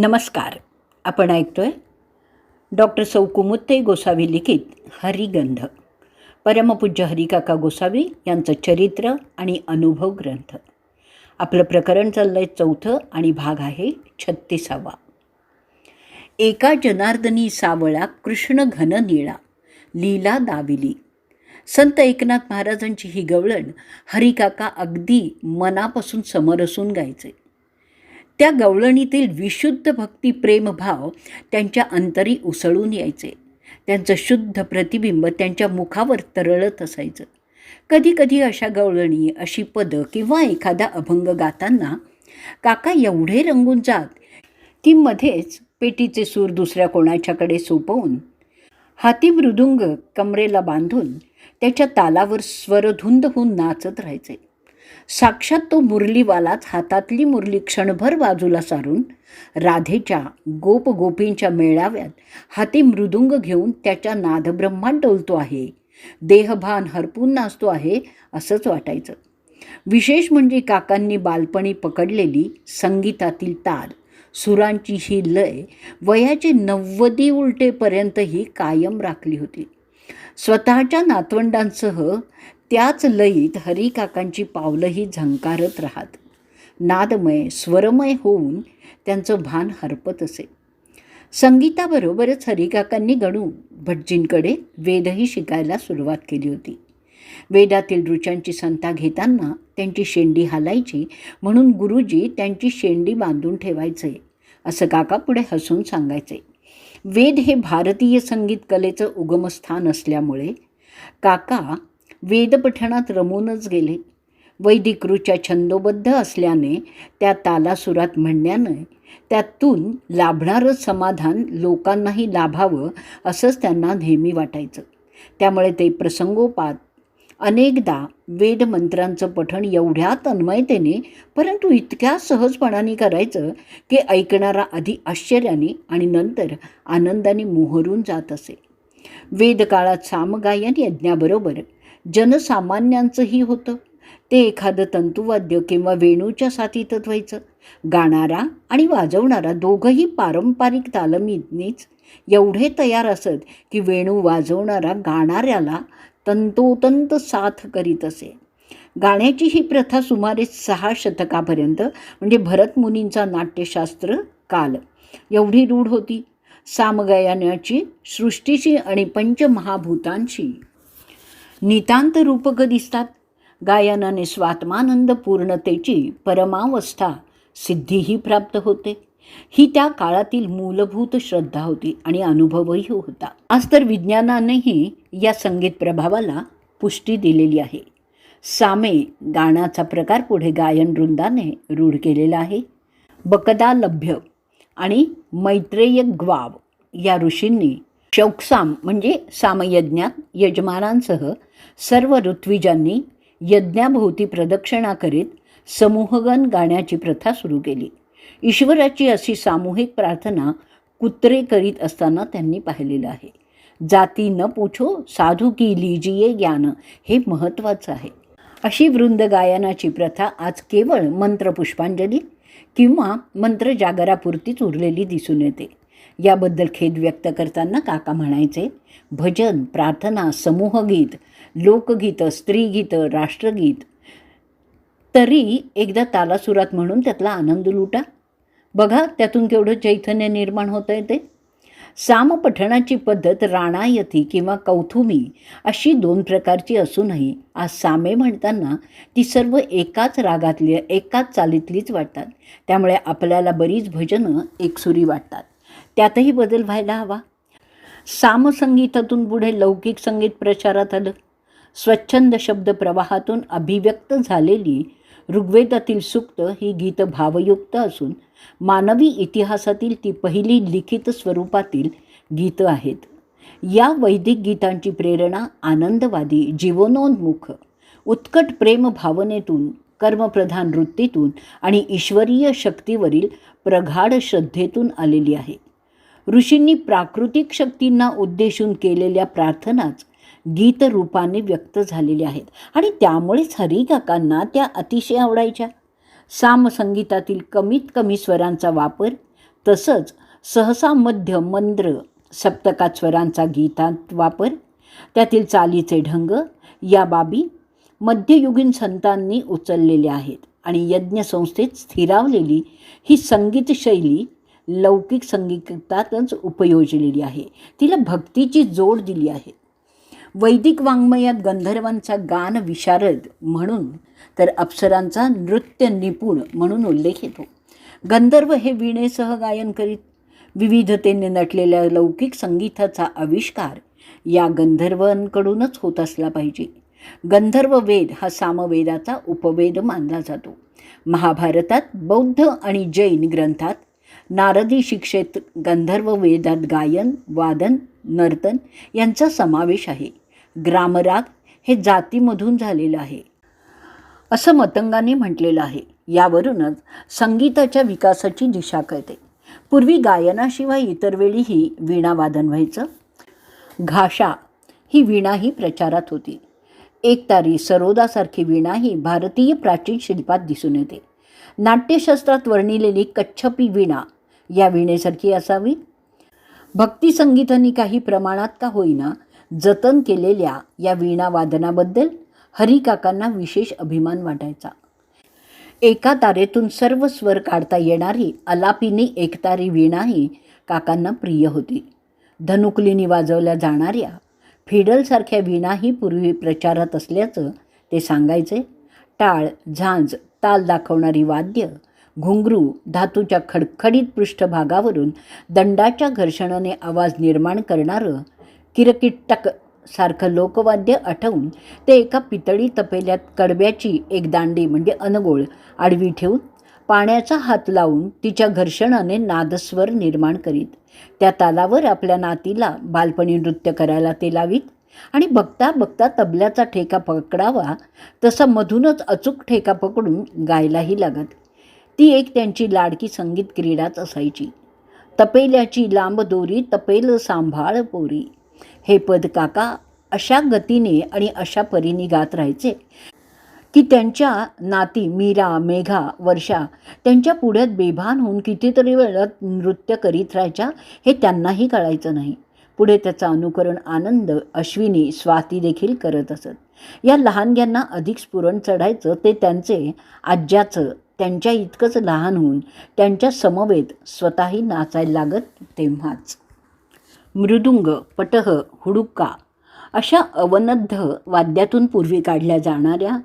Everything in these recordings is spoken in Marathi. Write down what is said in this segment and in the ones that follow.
नमस्कार. आपण ऐकतोय डॉक्टर सौ कुमुत्ते गोसावी लिखित हरिगंध. परमपूज्य हरिकाका गोसावी यांचं चरित्र आणि अनुभव ग्रंथ. आपलं प्रकरण चाललं आहे चौथं आणि भाग आहे छत्तीसावा. एका जनार्दनी सावळा कृष्ण घन निळा लीला दाविली. संत एकनाथ महाराजांची ही गवळण हरिकाका अगदी मनापासून समरसून गायचे. त्या गवळणीतील विशुद्ध भक्ती प्रेमभाव त्यांच्या अंतरी उसळून यायचे. त्यांचं शुद्ध प्रतिबिंब त्यांच्या मुखावर तरळत असायचं. कधीकधी अशा गवळणी अशी पदं किंवा एखादा अभंग गाताना काका एवढे रंगून जात की मध्येच पेटीचे सूर दुसऱ्या कोणाच्याकडे सोपवून हाती मृदुंग कमरेला बांधून त्याच्या तालावर स्वरधुंद होऊन नाचत राहायचे. साक्षात तो मुरलीवालाच हातातली मुरली क्षणभर बाजूला सारून राधेच्या गोप गोपींच्या मेळाव्यात हाती मृदुंग घेऊन त्याच्या नादब्रह्मात डोलतो आहे. देहभान हरपून नाचतो आहे असंच वाटायचं. विशेष म्हणजे काकांनी बालपणी पकडलेली संगीतातील तार सुरांची ही लय वयाचे नव्वदी उलटेपर्यंतही कायम राखली होती. स्वतःच्या नातवंडांसह त्याच लयीत हरिकाकांची पावलंही झंकारत राहत. नादमय स्वरमय होऊन त्यांचं भान हरपत असे. संगीताबरोबरच हरिकाकांनी गणू भटजींकडे वेदही शिकायला सुरुवात केली होती. वेदातील ऋचांची संता घेताना त्यांची शेंडी हालायची म्हणून गुरुजी त्यांची शेंडी बांधून ठेवायचे असं काका पुढे हसून सांगायचे. वेद हे भारतीय संगीत कलेचं उगमस्थान असल्यामुळे काका वेदपठणात रमूनच गेले. वैदिक ऋचा छंदोबद्ध असल्याने त्या तालासुरात म्हणण्यानं त्यातून लाभणारं समाधान लोकांनाही लाभावं असंच त्यांना नेहमी वाटायचं. त्यामुळे ते प्रसंगोपात अनेकदा वेदमंत्रांचं पठण एवढ्या तन्मयतेने परंतु इतक्या सहजपणाने करायचं की ऐकणारा आधी आश्चर्याने आणि नंतर आनंदाने मोहरून जात असे. वेदकाळात सामगायन यज्ञाबरोबर जनसामान्यांचंही होतं. ते एखादं तंतुवाद्य किंवा वेणूच्या साथीतच व्हायचं. गाणारा आणि वाजवणारा दोघंही पारंपरिक तालमीनीच एवढे तयार असत की वेणू वाजवणारा गाणाऱ्याला तंतोतंत साथ करीत असे. गाण्याची ही प्रथा सुमारे सहा शतकापर्यंत म्हणजे भरतमुनींचा नाट्यशास्त्र काल एवढी रूढ होती. सामगायनाची सृष्टीशी आणि पंचमहाभूतांशी नितांत रूपक दिसतात. गायनाने स्वात्मानंद पूर्णतेची परमावस्था सिद्धीही प्राप्त होते. ही त्या काळातील मूलभूत श्रद्धा होती आणि अनुभवही होता. आज तर विज्ञानानेही या संगीत प्रभावाला पुष्टी दिलेली आहे. सामे गाण्याचा प्रकार पुढे गायन वृंदाने रूढ केलेला आहे. बकदा लभ्य आणि मैत्रेय ग्वाव या ऋषींनी शौकसाम म्हणजे सामयज्ञात यजमानांसह सर्व ऋत्विजांनी यज्ञाभोवती प्रदक्षिणा करीत समूहगण गाण्याची प्रथा सुरू केली. ईश्वराची अशी सामूहिक प्रार्थना कुत्रे करीत असताना त्यांनी पाहिलेलं आहे. जाती न पूछो साधू की लिजिये ज्ञान हे महत्त्वाचं आहे. अशी वृंद गायनाची प्रथा आज केवळ मंत्रपुष्पांजली किंवा मंत्र जागरापुरतीच उरलेली दिसून येते. याबद्दल खेद व्यक्त करताना काका म्हणायचे भजन प्रार्थना समूहगीत लोकगीतं स्त्रीगीतं राष्ट्रगीत तरी एकदा तालासुरात म्हणून त्यातला आनंद लुटा. बघा त्यातून केवढं चैतन्य निर्माण होतं आहे ते. सामपठणाची पद्धत राणायती किंवा कौथुमी अशी दोन प्रकारची असूनही आज सामे म्हणताना ती सर्व एकाच रागातली एकाच चालीतलीच वाटतात. त्यामुळे आपल्याला बरीच भजनं एकसुरी वाटतात. त्यातही बदल व्हायला हवा. सामसंगीतातून पुढे लौकिक संगीत प्रचारात आलं. स्वच्छंद शब्द प्रवाहातून अभिव्यक्त झालेली ऋग्वेदातील सुक्त ही गीत भावयुक्त असून मानवी इतिहासातील ती पहिली लिखित स्वरूपातील गीतं आहेत. या वैदिक गीतांची प्रेरणा आनंदवादी जीवनोन्मुख उत्कट प्रेम भावनेतून कर्मप्रधान वृत्तीतून आणि ईश्वरीय शक्तीवरील प्रगाढ श्रद्धेतून आलेली आहे. ऋषींनी प्राकृतिक शक्तींना उद्देशून केलेल्या प्रार्थनाच गीतरूपाने व्यक्त झालेल्या आहेत. आणि त्यामुळेच हरिकाकांना त्या अतिशय आवडायच्या. सामसंगीतातील कमीत कमी स्वरांचा वापर तसंच सहसा मध्य मंद्र सप्तकात स्वरांचा गीतात वापर त्यातील चालीचे ढंग या बाबी मध्ययुगीन संतांनी उचललेल्या आहेत. आणि यज्ञसंस्थेत स्थिरावलेली ही संगीतशैली लौकिक संगीतातच उपयोजलेली आहे. तिला भक्तीची जोड दिली आहे. वैदिक वाङ्मयात गंधर्वांचा गान विशारद म्हणून तर अप्सरांचा नृत्य निपुण म्हणून उल्लेख येतो. गंधर्व हे विणेसह गायन करीत विविधतेने नटलेल्या लौकिक संगीताचा आविष्कार या गंधर्वांकडूनच होत असला पाहिजे. गंधर्व वेद हा सामवेदाचा उपवेद मानला जातो. महाभारतात बौद्ध आणि जैन ग्रंथात नारदी शिक्षेत गंधर्व वेदात गायन वादन नर्तन यांचा समावेश आहे. ग्रामराग हे जातीमधून झालेलं आहे. असं मतंगाने म्हटलेलं आहे. यावरूनच संगीताच्या विकासाची दिशा कळते. पूर्वी गायनाशिवाय इतर वेळीही वीणावादन व्हायचं. घाशा ही वीणाही प्रचारात होती. एकतारी सरोदासारखी वीणा ही भारतीय प्राचीन शिल्पात दिसून येते. नाट्यशास्त्रात वर्णिलेली कच्छपी वीणा या वीणेसारखी असावी? भक्तिसंगीतानी काही प्रमाणात का होईना जतन केलेल्या या वीणा वादनाबद्दल हरिकाकांना विशेष अभिमान वाटायचा. एका तारेतून सर्व स्वर काढता येणारी अलापिनी एकतारी वीणाही काकांना प्रिय होती. धनुकलीनी वाजवल्या जाणाऱ्या फिडलसारख्या वीणाही पूर्वी प्रचारात असल्याचं ते सांगायचे. टाळ झांज ताल दाखवणारी वाद्य घुंगरू धातूच्या खडखडीत पृष्ठभागावरून दंडाच्या घर्षणाने आवाज निर्माण करणारं किरकिट्टक सारखं लोकवाद्य आठवून ते एका पितळी तपेल्यात कडब्याची एक दांडी म्हणजे अनगोळ आडवी ठेवून पाण्याचा हात लावून तिच्या घर्षणाने नादस्वर निर्माण करीत त्या तालावर आपल्या नातीला बालपणी नृत्य करायला ते लावीत आणि बघता बघता तबल्याचा ठेका पकडावा तसा मधूनच अचूक ठेका पकडून गायलाही लागत. ती एक त्यांची लाडकी संगीत क्रीडाच असायची. तपेल्याची लांब दोरी तपेल सांभाळ पोरी. हे पद काका अशा गतीने आणि अशा परीने गात राहायचे की त्यांच्या नाती मीरा मेघा वर्षा त्यांच्या पुढ्यात बेभान होऊन कितीतरी वेळात नृत्य करीत राहायच्या हे त्यांनाही कळायचं नाही. पुढे त्याचं अनुकरण आनंद अश्विनी स्वाती देखील करत असत. या लहानग्यांना अधिक स्फुरण चढायचं ते त्यांचे आज्याचं त्यांच्या इतकंच लहान होऊन त्यांच्या समवेत स्वतःही नाचायला लागत तेव्हाच. मृदुंग पटह हुडुक्का अशा अवनद्ध वाद्यातून पूर्वी काढल्या जाणाऱ्या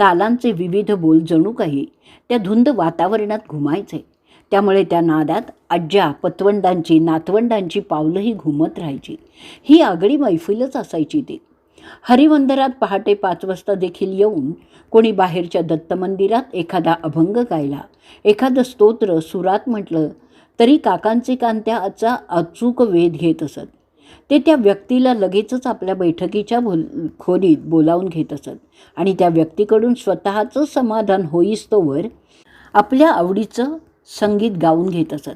तालांचे विविध बोल जणू काही त्या धुंद वातावरणात घुमायचे. त्यामुळे त्या नादात आज्या पतवंडांची नातवंडांची पावलंही घुमत राहायची. ही आगळी मैफिलच असायची ती. हरिवंदरात पहाटे पाच वाजता देखील येऊन कोणी बाहेरच्या दत्त मंदिरात एखादा अभंग गायला एखादं स्तोत्र सुरात म्हटलं तरी काकांचे कान त्याचा अचूक वेध घेत असत. ते त्या व्यक्तीला लगेचच आपल्या बैठकीच्या बोल खोलीत बोलावून घेत असत आणि त्या व्यक्तीकडून स्वतःचं समाधान होईस्तोवर आपल्या आवडीचं संगीत गाऊन घेत असत.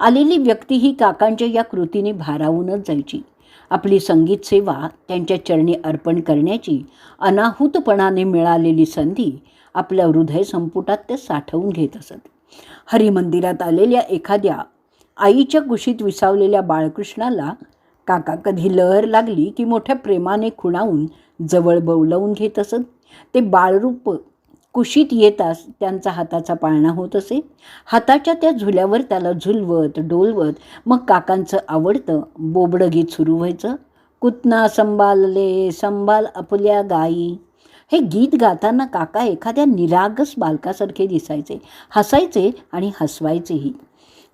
आलेली व्यक्ती ही काकांच्या या कृतीने भारावूनच जायची. आपली संगीत सेवा त्यांच्या चरणी अर्पण करण्याची अनाहूतपणाने मिळालेली संधी आपल्या हृदय संपुटात ते साठवून घेत असत. हरिमंदिरात आलेल्या एखाद्या आईच्या कुशीत विसावलेल्या बाळकृष्णाला काका कधी लहर लागली की मोठ्या प्रेमाने खुणावून जवळ बवलवून घेत असत. ते बाळरूप कुशीत येताच त्यांचा हाताचा पाळणा होत असे. हाताच्या त्या झुल्यावर त्याला झुलवत डोलवत मग काकांचं आवडतं बोबडं गीत सुरू व्हायचं. कुतना संभालले संभाल आपल्या गाई. हे गीत गाताना काका एखाद्या निरागस बालकासारखे दिसायचे. हसायचे आणि हसवायचेही.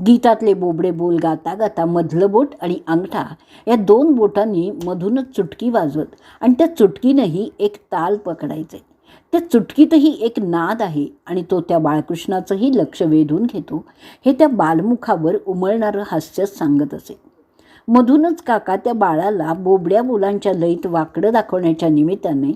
गीतातले बोबडे बोल गाता गाता मधलं बोट आणि अंगठा या दोन बोटांनी मधूनच चुटकी वाजवत आणि त्या चुटकीनंही एक ताल पकडायचे. त्या चुटकीतही एक नाद आहे आणि तो त्या बाळकृष्णाचंही लक्ष वेधून घेतो हे त्या बालमुखावर उमळणारं हास्यच सांगत असे. मधूनच काका त्या बाळाला बोबड्या बोलांच्या लईत वाकडं दाखवण्याच्या निमित्ताने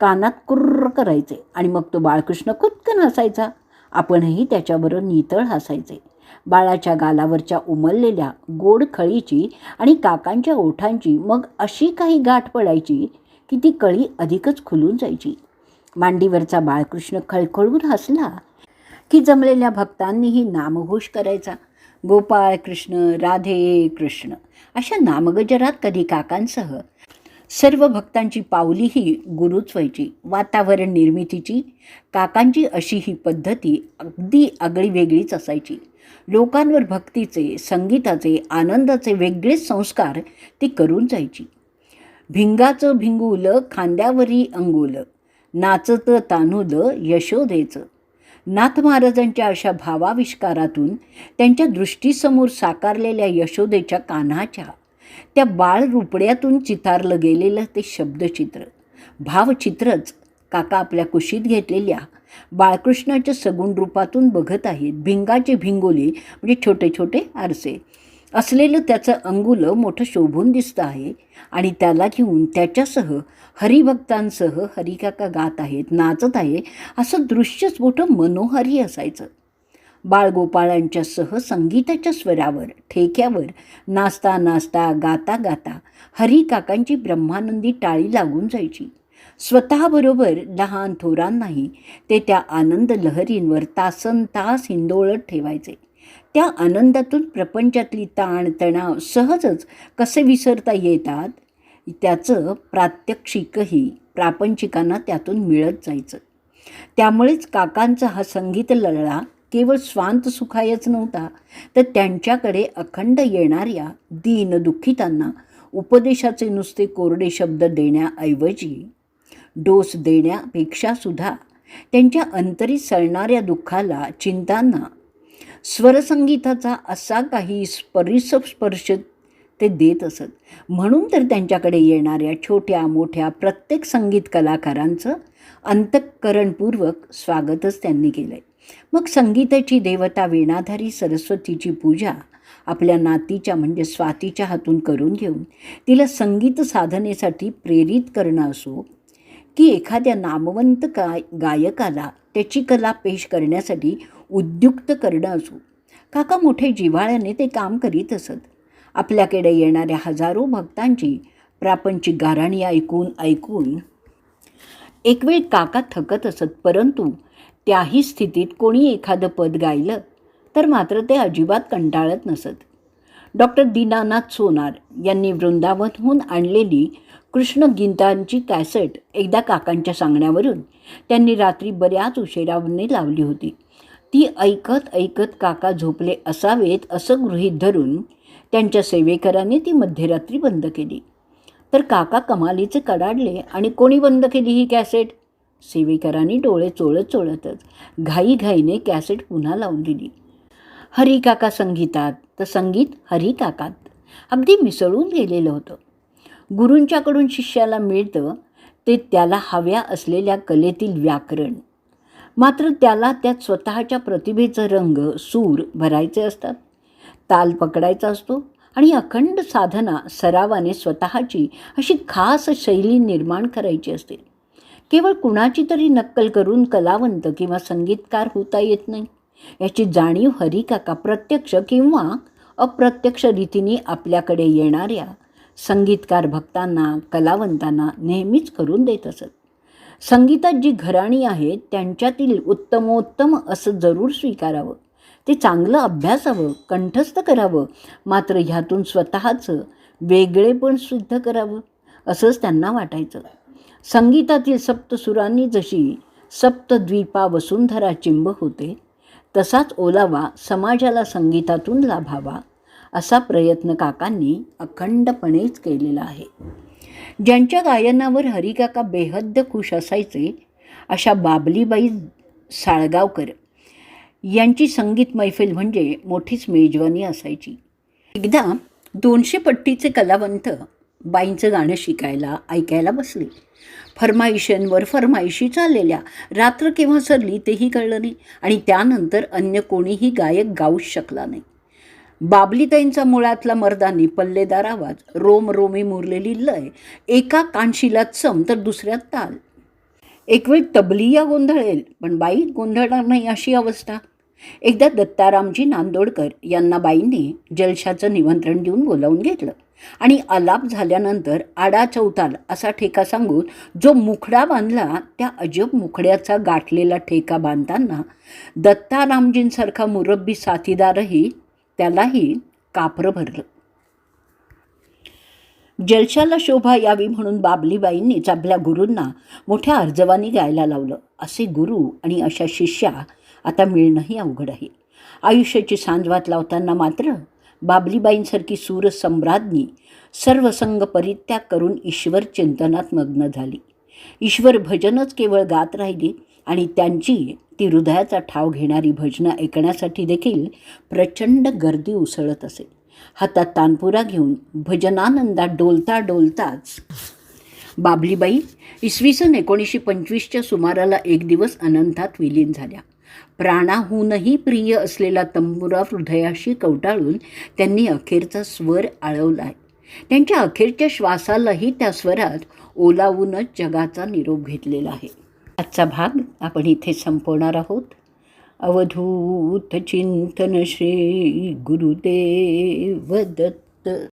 कानात कुर्र करायचे आणि मग तो बाळकृष्ण खुदकन हसायचा. आपणही त्याच्याबरोबर नितळ हसायचे. बाळाच्या गालावरच्या उमललेल्या गोड खळीची आणि काकांच्या ओठांची मग अशी काही गाठ पडायची की ती कळी अधिकच खुलून जायची. मांडीवरचा बाळकृष्ण खळखळून हसला की जमलेल्या भक्तांनीही नामघोष करायचा. गोपाळ कृष्ण राधे कृष्ण अशा नामगजरात कधी काकांसह सर्व भक्तांची पावलीही गुरुच व्हायची. वातावरण निर्मितीची काकांची अशी ही पद्धती अगदी आगळी वेगळीच असायची. लोकांवर भक्तीचे संगीताचे आनंदाचे वेगळेच संस्कार ती करून जायची. भिंगाचं भिंगुल खांद्यावरी अंगुल. नाचत तानुल यशोदेचं. नाथ महाराजांच्या अशा भावाविष्कारातून त्यांच्या दृष्टीसमोर साकारलेल्या यशोदेच्या कान्हाच्या त्या बाळ रुपड्यातून चितारलं गेलेलं ते शब्दचित्र. भावचित्रच काका आपल्या कुशीत घेतलेल्या बाळकृष्णाच्या सगुण रूपातून बघत आहेत. भिंगाचे भिंगोली म्हणजे छोटे छोटे आरसे. असलेलं त्याचं अंगुलं मोठं शोभून दिसतं आहे आणि त्याला घेऊन त्याच्यासह हरिभक्तांसह हरिकाका गात आहेत नाचत आहे असं दृश्यच मोठं मनोहारी असायचं. बाळगोपाळांच्यासह संगीताच्या स्वरावर ठेक्यावर नाचता नाचता गाता गाता हरिकाकांची ब्रह्मानंदी टाळी लागून जायची. स्वतःबरोबर लहान थोरांनाही ते त्या आनंद लहरींवर तासन तास हिंदोळत ठेवायचे. त्या आनंदातून प्रपंचातली ताण तणाव सहजच कसे विसरता येतात? त्याचं प्रात्यक्षिकही प्रापंचिकांना त्यातून मिळत जायचं. त्यामुळेच काकांचा हा संगीत लळा केवळ स्वांत सुखायच नव्हता तर त्यांच्याकडे अखंड येणाऱ्या दीन दुःखितांना उपदेशाचे नुसते कोरडे शब्द देण्याऐवजी डोस देण्यापेक्षा सुद्धा त्यांच्या अंतरी सळणाऱ्या दुःखाला चिंतांना स्वरसंगीताचा असा काही स्पर्श ते देत असत. म्हणून तर त्यांच्याकडे येणाऱ्या छोट्या मोठ्या प्रत्येक संगीत कलाकारांचं अंतःकरणपूर्वक स्वागतच त्यांनी केलं आहे मग संगीताची देवता वीणाधारी सरस्वतीची पूजा आपल्या नातीच्या म्हणजे स्वातीच्या हातून करून घेऊन तिला संगीत साधनेसाठी प्रेरित करणं असो की एखाद्या नामवंत का गायकाला त्याची कला पेश करण्यासाठी उद्युक्त करणं असो. काका मोठे जिव्हाळ्याने ते काम करीत असत. आपल्याकडे येणाऱ्या हजारो भक्तांची प्रापंचिक गाराणी ऐकून ऐकून एक वेळ काका थकत असत परंतु त्याही स्थितीत कोणी एखादं पद गायलं तर मात्र ते अजिबात कंटाळत नसत. डॉक्टर दीनानाथ सोनार यांनी वृंदावनहून आणलेली कृष्ण गीतांची कॅसेट एकदा काकांच्या सांगण्यावरून त्यांनी रात्री बऱ्याच उशिराने लावली होती. ती ऐकत ऐकत काका झोपले असावेत असं गृहीत धरून त्यांच्या सेवेकराने ती मध्यरात्री बंद केली. तर काका कमालीचे कडाडले आणि कोणी बंद केली ही कॅसेट? सेवेकरांनी डोळे चोळत चोळतच घाईघाईने कॅसेट पुन्हा लावून दिली. हरिकाका संगीतात तर संगीत हरिकाकात अगदी मिसळून गेलेलं होतं. गुरूंच्याकडून शिष्याला मिळतं ते त्याला हव्या असलेल्या कलेतील व्याकरण. मात्र त्याला त्यात स्वतःच्या प्रतिभेचं रंग सूर भरायचे असतात. ताल पकडायचा असतो आणि अखंड साधना सरावाने स्वतःची अशी खास शैली निर्माण करायची असते. केवळ कुणाची तरी नक्कल करून कलावंत किंवा संगीतकार होता येत नाही. याची जाणीव हरिकाका प्रत्यक्ष किंवा अप्रत्यक्ष रीतीने आपल्याकडे येणाऱ्या संगीतकार भक्तांना कलावंतांना नेहमीच करून देत असत. संगीतात जी घराणी आहेत त्यांच्यातील उत्तमोत्तम असं जरूर स्वीकारावं. ते चांगलं अभ्यासावं कंठस्थ करावं मात्र ह्यातून स्वतःचं वेगळेपण सिद्ध करावं असंच त्यांना वाटायचं. संगीतातील सप्तसुरांनी जशी सप्तद्वीपा वसुंधरा चिंब होते तसाच ओलावा समाजाला संगीतातून लाभावा असा प्रयत्न काकांनी अखंडपणेच केलेला आहे. ज्यांच्या गायनावर हरिकाका बेहद्द खुश असायचे अशा बाबलीबाई साळगावकर यांची संगीत मैफिल म्हणजे मोठीच मेजवानी असायची. एकदा दोनशे पट्टीचे कलावंत बाईंचं गाणं शिकायला ऐकायला बसले. फरमाईशांवर फरमाईशी चाललेल्या रात्र केव्हा सरली तेही कळलं नाही आणि त्यानंतर अन्य कोणीही गायक गाऊच शकला नाही. बाबलीताईंचा मुळातला मर्दानी पल्लेदार आवाज रोम रोमी मुरलेली लय एका कानशीला सम तर दुसऱ्यात ताल. एक वेळ तबलिया गोंधळेल पण बाई गोंधळणार नाही अशी अवस्था. एकदा दत्तारामजी नांदोडकर यांना बाईंनी जलशाचं निमंत्रण देऊन बोलावून घेतलं आणि आलाप झाल्यानंतर आडा चौताल असा ठेका सांगून जो मुखडा बांधला त्या अजब मुखड्याचा गाठलेला ठेका बांधताना दत्तारामजींसारखा मुरब्बी साथीदारही त्यालाही कापरं भरलं. जलशाला शोभा यावी म्हणून बाबलीबाईंनीच आपल्या गुरूंना मोठ्या अर्जवानी गायला लावलं. असे गुरु आणि अशा शिष्या आता मिळणंही अवघड आहे. आयुष्याची सांजवात लावताना मात्र बाबलीबाईंसारखी सूरसम्राज्ञी सर्वसंग परित्याग करून ईश्वर चिंतनात मग्न झाली. ईश्वर भजनच केवळ गात राहिली आणि त्यांची ती हृदयाचा ठाव घेणारी भजनं ऐकण्यासाठी देखील प्रचंड गर्दी उसळत असे. हातात तानपुरा घेऊन भजनानंदात डोलता डोलताच बाबलीबाई इसवी सन एकोणीसशे पंचवीसच्या सुमाराला एक दिवस अनंतात विलीन झाल्या. प्राणाहूनही प्रिय असलेला तंबुरा हृदयाशी कवटाळून त्यांनी अखेरचा स्वर आळवला आहे. त्यांच्या अखेरच्या श्वासालाही त्या स्वरात ओलावूनच जगाचा निरोप घेतलेला आहे. आजचा भाग आपण इथे संपवणार आहोत. अवधूत चिंतन श्री गुरुदेव दत्त